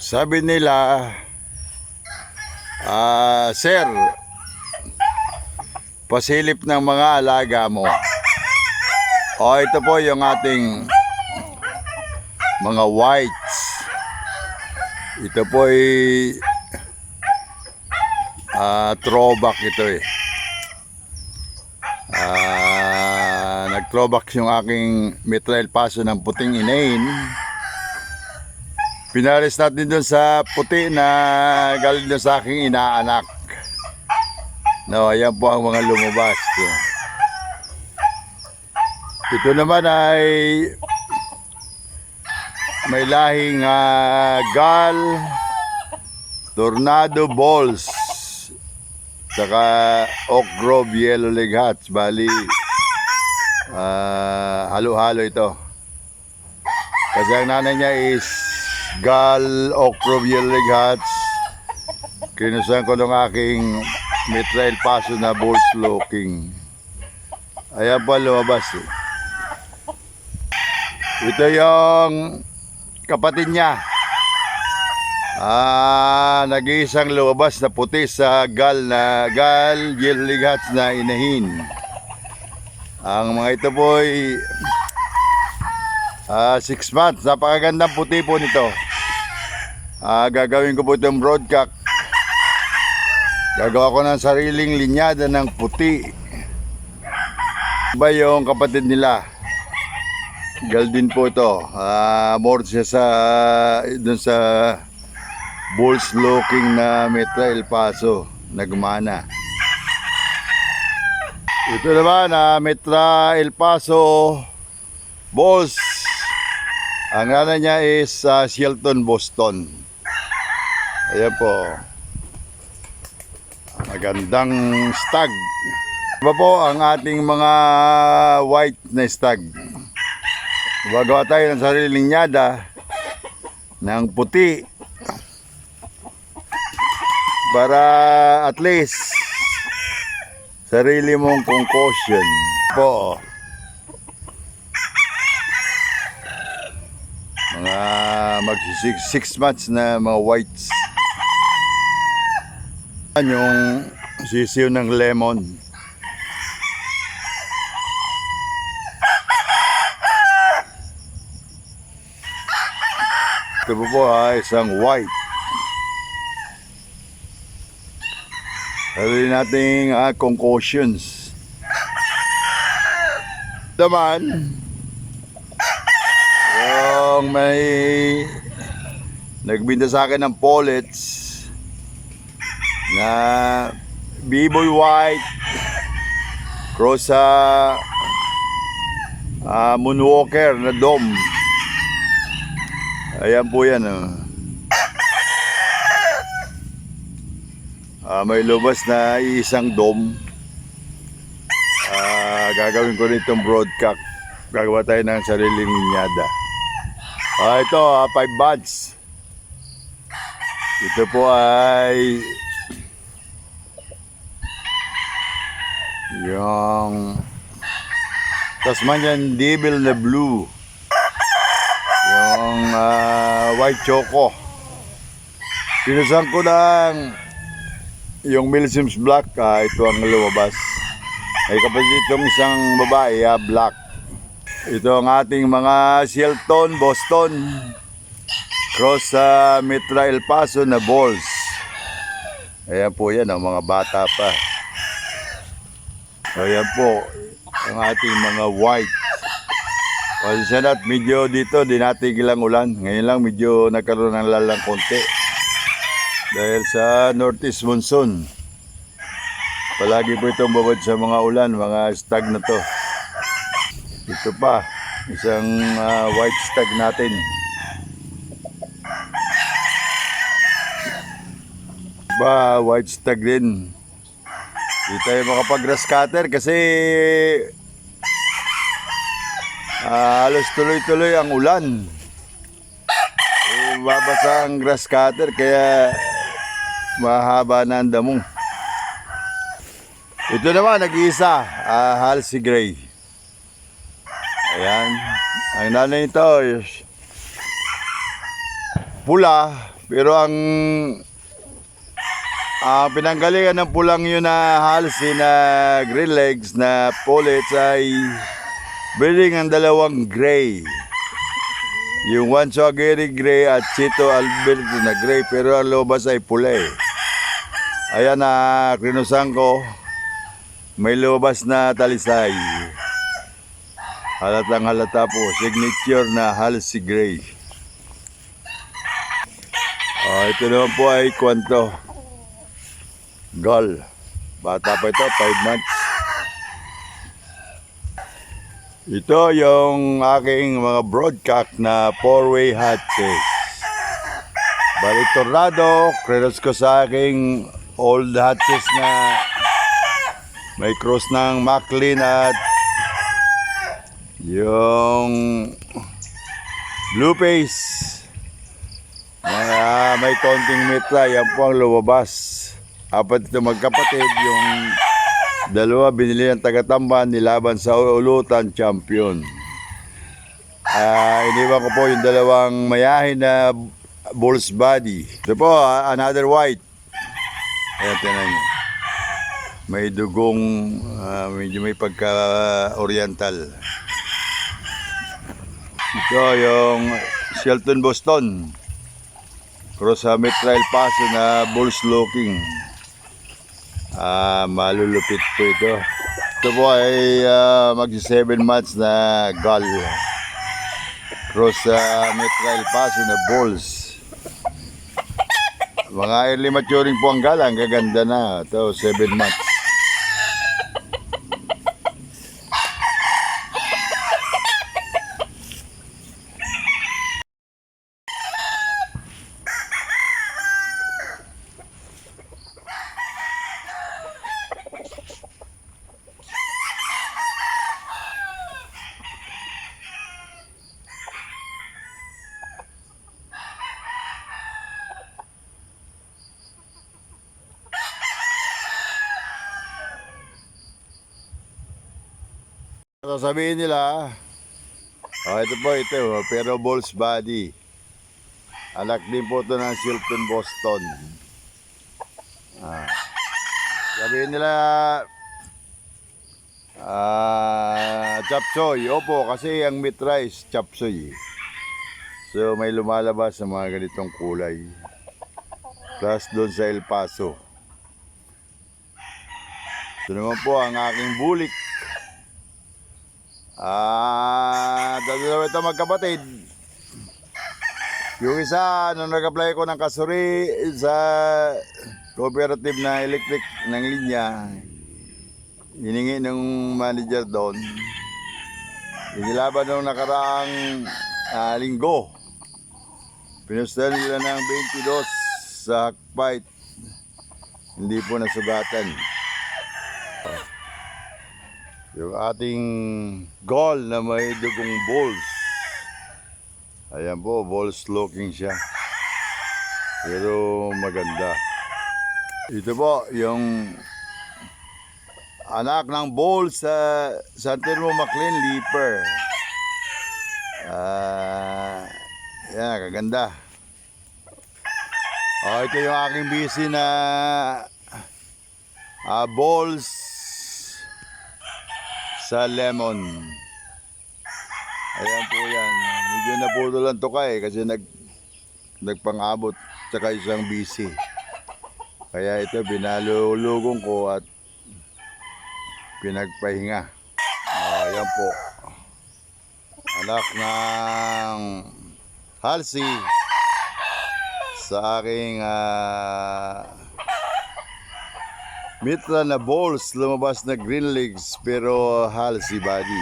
Sabi nila, ah, Sir, pasilip ng mga alaga mo. O ito po yung ating mga whites. Ito po ay ah, throwback ito eh. Ah, nag-throwback yung aking Mitral Paso ng puting inain. Pinaris natin dun sa puti na galing dun sa aking inaanak. No, ayan po ang mga lumabas. Ito naman ay may lahing ah, gal, tornado balls, saka oak grove yellow leg hats. Bali, ah, halo-halo ito. Kasi ang nanay niya is gal, oak grove yellow leg hats. Kinusan ko ng aking Mitrail Paso na balls looking. Ayan pa lumabas eh. Ito yung kapatid niya. Ah, nag-iisang lumabas na puti sa gal na gal yellow na inahin. Ang mga ito po ay ah, six months. Napakagandang puti po nito. Ah, gagawin ko po itong broadcast. Gagawa ko ng sariling linyada ng puti. Ba yung kapatid nila? Gal din po ito. Ah, more siya sa dun sa Bulls looking na Metro El Paso na gumana. Ito naman na Metro El Paso Bulls. Ang nanay niya is sa Shelton, Boston. Ayan po. Magandang stag. Iba po ang ating mga white na stag. Gumagawa tayo ng sariling nyada ng puti para at least sarili mong concussion po. Mag six, six months na mga whites. Yan yung sisiw ng lemon. Ito po po ha, isang white. Sabi nating ah, concussions. Naman, yung may nagbinda sa akin ng pollets na B-Boy White cross sa ah, Moonwalker na dom. Ayan po yan. Oh. Ah, may lubas na isang dome. Ah, gagawin ko nitong broadcast. Gagawa tayo ng sariling linyada. Ah, ito, ah, 5 buds. Ito po ay yung Tasmanian Devil na Blue. Yung ah, white choco. Pinusan ko ng yung Milsims Black, ah, ito ang lumabas. May kapatid itong isang babae, ah, black. Ito ang ating mga Shelton, Boston, cross sa Mitra El Paso na balls. Ayan po yan, ang mga bata pa. Ayan po, ang ating mga white. Pasensya na at medyo dito, di natin ilang ulan. Ngayon lang medyo nagkaroon ng lalang konti. Dahil sa northeast monsoon. Palagi po itong babad sa mga ulan, mga stag na to. Ito pa, isang ah, white stag natin. Ba, white stag din. Di tayo makapag-grass cutter kasi ah, halos tuloy-tuloy ang ulan. Eh, babasa ang grass cutter kaya mahaba na ang damo. Ito naman, nag-iisa, ah, Halsey Gray. Ayan. Ang nanay nito is pula, Pero ang ang pinanggalingan ng pulang yun na halsey na green legs na pullets ay breeding ang dalawang gray. Yung one Swageri gray at Chito Alberto na gray pero ang lobas ay pula eh. Ayan na krinusan ko. May lobas na talisay. Halatang halata po. Signature na halsey gray. Oh, ito naman po ay kwento. Gol. Bata pa ito, 5 months. Ito yung aking mga broadcock na four-way hatches. Balik tornado, credits ko sa aking old hatches na may cross ng Maclean at yung blue face. Mga may konting mitra, yan po ang lumabas. Apat ito magkapatid, yung dalawa binili ng tagatamban, nilaban sa ulutan, champion. Ah, iniwan ko po yung dalawang mayahin na bull's body. Ito po, ah, another white. Ayan, tinan. May dugong, ah, medyo may pagka-oriental. Ito yung Shelton Boston. Cross sa Mitrail Paso na bulls looking. Ah, malulupit po ito. Ito po ay ah, magsi 7 months na gal. Cross sa Mitrail Paso na bulls. Mga early maturing po ang gal, ang gaganda na. Ito, 7 months. Sasabihin nila, oh, ito po, ito, oh, pero Bulls Body. Anak din po ito ng Shilton Boston. Ah. Sabihin nila, ah, chapsoy. Opo, kasi ang meat rice, chapsoy. So, may lumalabas sa mga ganitong kulay. Plus doon sa El Paso. Ito naman po ang aking bulik. Ah, dalawa ito magkapatid. Yung isa, nung nag-apply ko ng kasuri sa cooperative na electric ng linya, hiningi ng manager doon. Inilaban nung nakaraang ah, linggo. Pinustahan nila ng 22 sa hakbite. Hindi po nasugatan. Yung ating goal na may dugong balls. Ayan po, balls looking siya. Pero maganda. Ito po, yung anak ng balls sa San Telmo McLean Leaper. Ah, yan, kaganda. Oh, ito yung aking busy na ah, balls sa lemon. Ayan po yan. Medyo naputulan to ka eh kasi nag, nagpangabot tsaka isang busy. Kaya ito binalulugong ko at pinagpahinga. Ah, Ayan po. Anak ng Halsey sa aking ah, Mitra na balls, lumabas na green legs pero halsey body.